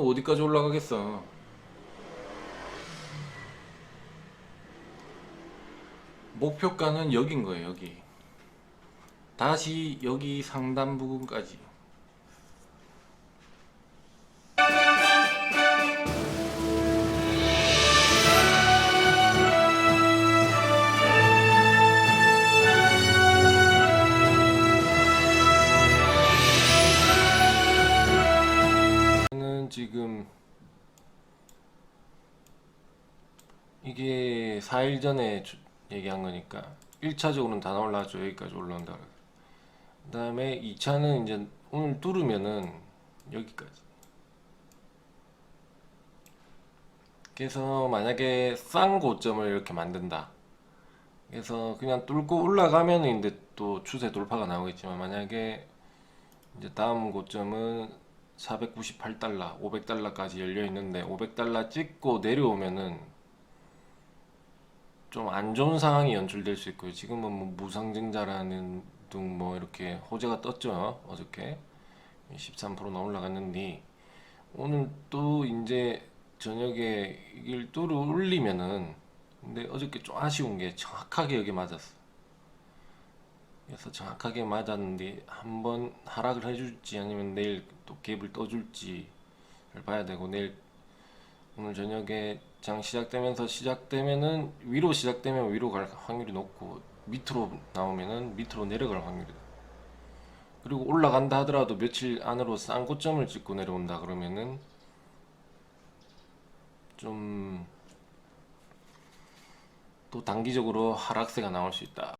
어디까지 올라가겠어? 목표가는 여긴 거예요, 여기. 다시 여기 상단 부분까지. 지금 이게 4일 전에 주- 얘기한 거니까 1차적으로는 다 올라왔죠. 여기까지 올라온다. 그 다음에 2차는 이제 오늘 뚫으면은 여기까지. 그래서 만약에 싼 고점을 이렇게 만든다. 그래서 그냥 뚫고 올라가면은 이제 또 추세 돌파가 나오겠지만 만약에 이제 다음 고점은 498달러, 500달러까지 열려 있는데 500달러 찍고 내려오면은 좀 안 좋은 상황이 연출될 수 있고요. 지금은 뭐 무상증자라는 등 뭐 이렇게 호재가 떴죠. 어저께 13%나 올라갔는데 오늘 또 이제 저녁에 이길 뚫어 올리면은 근데 어저께 좀 아쉬운 게 정확하게 여기 맞았어. 그래서 정확하게 맞았는데 한번 하락을 해줄지 아니면 내일 또 갭을 떠줄지를 봐야 되고 내일 오늘 저녁에 장 시작되면서 시작되면은 위로 시작되면 위로 갈 확률이 높고 밑으로 나오면은 밑으로 내려갈 확률이 다 그리고 올라간다 하더라도 며칠 안으로 싼 고점을 찍고 내려온다 그러면은 좀 또 단기적으로 하락세가 나올 수 있다.